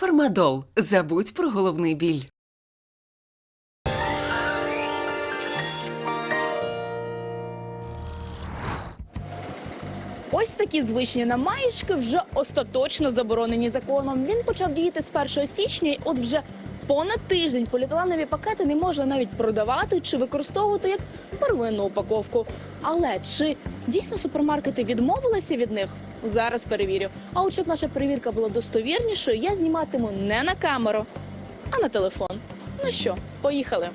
Фармадол. Забудь про головний біль. Ось такі звичні намаєчки вже остаточно заборонені законом. Він почав діяти з 1 січня, і от вже понад тиждень поліетиленові пакети не можна навіть продавати чи використовувати як первинну упаковку. Але чи дійсно супермаркети відмовилися від них? Зараз перевірю. А от щоб наша перевірка була достовірнішою, я зніматиму не на камеру, а на телефон. Ну що, поїхали.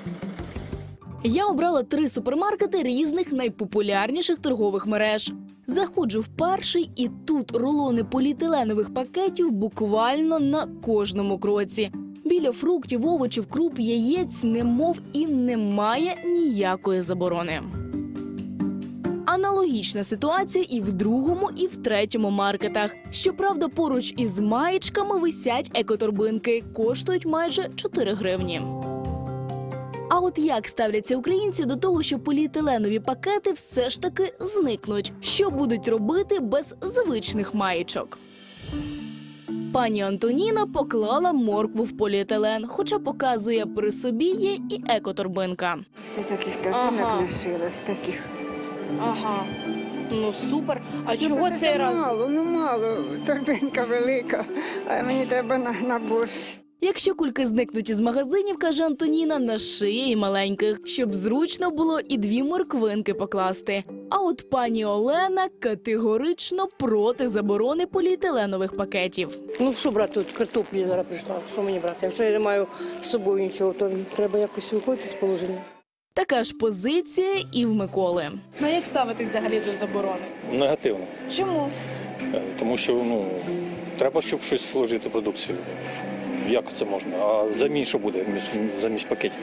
Я обрала три супермаркети різних найпопулярніших торгових мереж. Заходжу в перший, і тут рулони поліетиленових пакетів буквально на кожному кроці. Біля фруктів, овочів, круп, яєць, немов і немає ніякої заборони. Аналогічна ситуація і в другому, і в третьому маркетах. Щоправда, поруч із маєчками висять екоторбинки, коштують майже 4 гривні. А от як ставляться українці до того, що поліетиленові пакети все ж таки зникнуть? Що будуть робити без звичних маєчок? Пані Антоніна поклала моркву в поліетилен, хоча показує при собі є і екоторбинка. Це таких торбинок Ага. лишилось, таких. Ага, ну супер. А Ну, чого це цей раз? Мало, ну мало, торбинка велика, а мені треба на, на борщ. Якщо кульки зникнуть із магазинів, каже Антоніна, нашиє і маленьких, щоб зручно було і дві морквинки покласти. А от пані Олена категорично проти заборони поліетиленових пакетів. Ну що брати тут картоплі зараз прийшла? Що мені брати? Якщо я не маю з собою нічого, то треба якось виходити з положення. Така ж позиція і в Миколи. Ну як ставити взагалі до заборони? Негативно, Чому? Е, тому що ну треба, щоб щось вложити продукцію. Як це можна? А замість що буде замість, замість пакетів?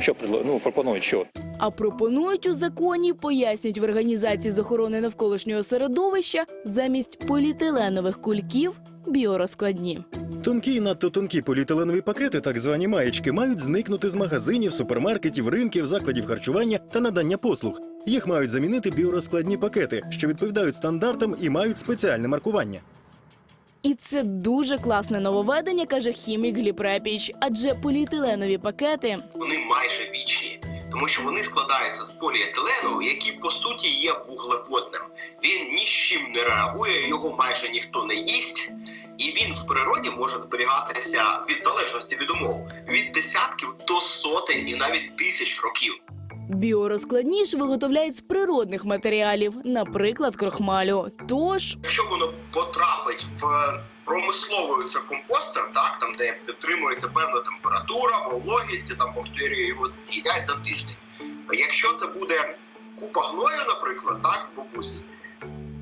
Що ну, пропонують? Що? А пропонують у законі, пояснюють в організації з охорони навколишнього середовища замість поліетиленових кульків біорозкладні. Тонкі і надто тонкі поліетиленові пакети, так звані маєчки, мають зникнути з магазинів, супермаркетів, ринків, закладів харчування та надання послуг. Їх мають замінити біорозкладні пакети, що відповідають стандартам і мають спеціальне маркування. І це дуже класне нововведення, каже хімік Гліб Репіч. Адже поліетиленові пакети вони майже вічні, тому що вони складаються з поліетилену, який по суті є вуглеводним. Він ні з чим не реагує, його майже ніхто не їсть, і він в природі може зберігатися від залежності від умов від десятків до сотень і навіть тисяч років. біорозкладні ж виготовляють з природних матеріалів, наприклад, крохмалю. Тож Якщо воно потрапить в промисловий це компостер, так там де підтримується певна температура, вологість, там бактерії його з'їдять за тиждень. Якщо це буде купа гною, наприклад, так бабусі,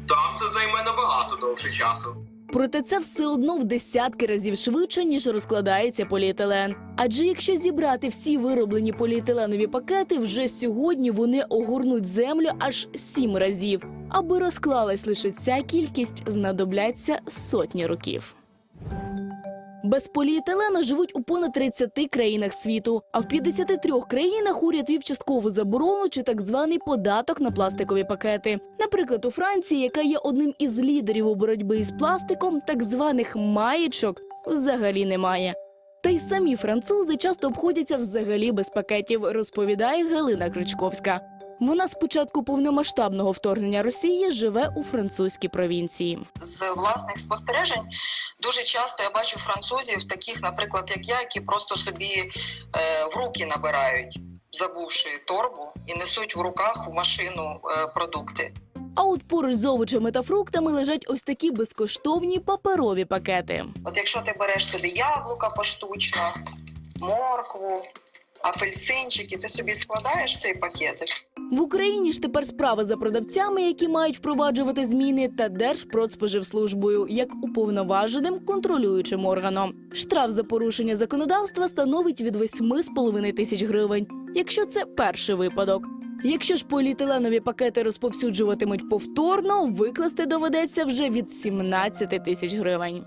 там це займе набагато довше часу. Проте це все одно в десятки разів швидше, ніж розкладається поліетилен. Адже якщо зібрати всі вироблені поліетиленові пакети, вже сьогодні вони огорнуть землю аж сім разів. Аби розклалась лише ця кількість, знадобляться сотні років. Без поліетилену живуть у понад 30 країнах світу, а в 53 країнах уряд вів часткову заборону чи так званий податок на пластикові пакети. Наприклад, у Франції, яка є одним із лідерів у боротьбі із пластиком, так званих маєчок взагалі немає. Та й самі французи часто обходяться взагалі без пакетів, розповідає Галина Кричковська. Вона з початку повномасштабного вторгнення Росії живе у французькій провінції. з власних спостережень дуже часто я бачу французів, таких, наприклад, як я, які просто собі е, в руки набирають, забувши торбу, і несуть в руках в машину е, продукти. А от поруч з овочами та фруктами лежать ось такі безкоштовні паперові пакети. От якщо ти береш собі яблука поштучно, моркву, апельсинчики, ти собі складаєш цей пакетик. В Україні ж тепер справа за продавцями, які мають впроваджувати зміни, та Держпродспоживслужбою як уповноваженим контролюючим органом. Штраф за порушення законодавства становить від 8,5 тисяч гривень, якщо це перший випадок. Якщо ж поліетиленові пакети розповсюджуватимуть повторно, викласти доведеться вже від 17 тисяч гривень.